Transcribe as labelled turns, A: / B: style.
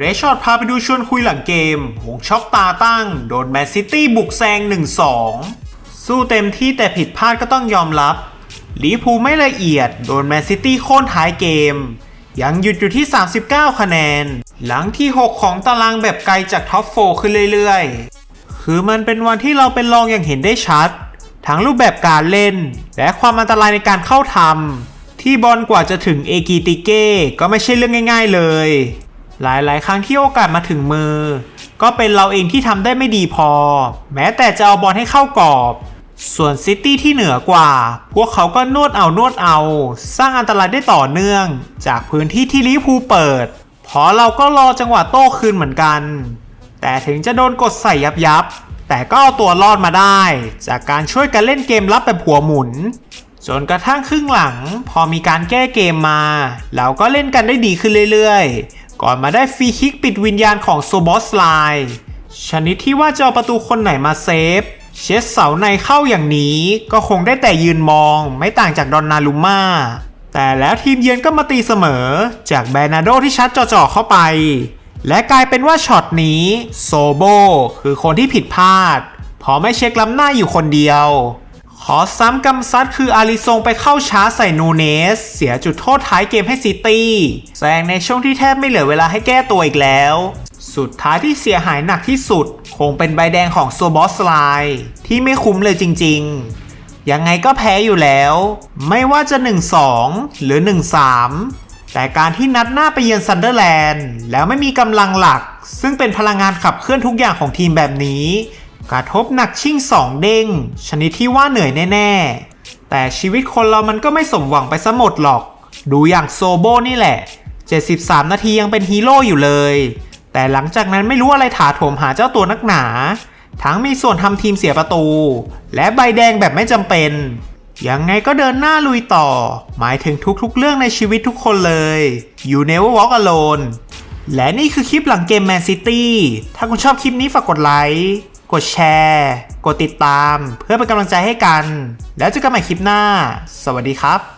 A: เรชอดพาไปดูชวนคุยหลังเกม หงช็อกตาตั้ง โดนแมนซิตี้บุกแซง 1-2 สู้เต็มที่แต่ผิดพลาดก็ต้องยอมรับลิพูไม่ละเอียด โดนแมนซิตี้โค่นท้ายเกม ยังหยุดอยู่ที่ 39 คะแนน หลังที่ 6 ของตารางแบบไกลจากท็อปโฟขึ้นเรื่อยๆ คือมันเป็นวันที่เราเป็นรองอย่างเห็นได้ชัด ทั้งรูปแบบการเล่น และความอันตรายในการเข้าทำที่บอลกว่าจะถึงเอกิติเก้ก็ไม่ใช่เรื่องง่าย ๆเลย หลายๆ ครั้งที่โอกาสมาถึงมือ ก็เป็นเราเองที่ทำได้ไม่ดีพอ แม้แต่จะเอาบอลให้เข้ากรอบ ส่วนซิตี้ที่เหนือกว่า พวกเขาก็นวดเอานวดเอา สร้างอันตรายได้ต่อเนื่อง จากพื้นที่ที่ลิพูเปิด พอเราก็รอจังหวะโต้คืนเหมือนกัน แต่ถึงจะโดนกดใส่ยับยับ แต่ก็เอาตัวรอดมาได้ จากการช่วยกันเล่นเกมรับแบบหัวหมุนจนกระทั่งครึ่งหลัง พอมีการแก้เกมมา เราก็เล่นกันได้ดีขึ้นเรื่อยๆ ก่อนมาได้ฟรีคิกปิดวิญญาณของโซบอสไลน์ชนิดที่ว่าจะเอาประตูคนไหนมาเซฟ เช็ดเสาในเข้าอย่างนี้ ก็คงได้แต่ยืนมอง ไม่ต่างจากดอนนารุม่าแต่แล้วทีมเยือนก็มาตีเสมอ จากแบรนาโดที่ชัดจ่อๆเข้าไป และกลายเป็นว่าช็อตนี้โซโบคือคนที่ผิดพลาดเพราะไม่เช็คล้ำหน้าอยู่คนเดียว ขอซ้ำกำซัดคืออาริซงไปเข้าช้าใส่นูเนส เสียจุดโทษท้ายเกมให้ซิตี้แซงในช่วงที่แทบไม่เหลือเวลาให้แก้ตัวอีกแล้ว สุดท้ายที่เสียหายหนักที่สุด คงเป็นใบแดงของโซบอสไลที่ไม่คุ้มเลยจริง ๆ ยังไงก็แพ้อยู่แล้ว ไม่ว่าจะ 1-2 หรือ 1-3 แต่การที่นัดหน้าไปเยือนซันเดอร์แลนด์แล้วไม่มีกำลังหลัก ซึ่งเป็นพลังงานขับเคลื่อนทุกอย่างของทีมแบบนี้ กระทบหนักชิ่งสองเด้ง ชนิดที่ว่าเหนื่อยแน่ ๆ แต่ชีวิตคนเรามันก็ไม่สมหวังไปซะหมดหรอก ดูอย่างโซโบนี่แหละ 73 นาทียังเป็นฮีโร่อยู่เลย แต่หลังจากนั้นไม่รู้อะไรถาโถมหาเจ้าตัวนักหนา ทั้งมีส่วนทำทีมเสียประตู และใบแดงแบบไม่จำเป็น ยังไงก็เดินหน้าลุยต่อ หมายถึงทุกๆ เรื่องในชีวิตทุกคนเลย You never walk alone และนี่คือคลิปหลังเกมแมนซิตี้ถ้าคุณชอบคลิปนี้ฝากกดไลค์ กดแชร์ กดติดตาม เพื่อเป็นกำลังใจให้กัน แล้วเจอกันใหม่คลิปหน้า สวัสดีครับ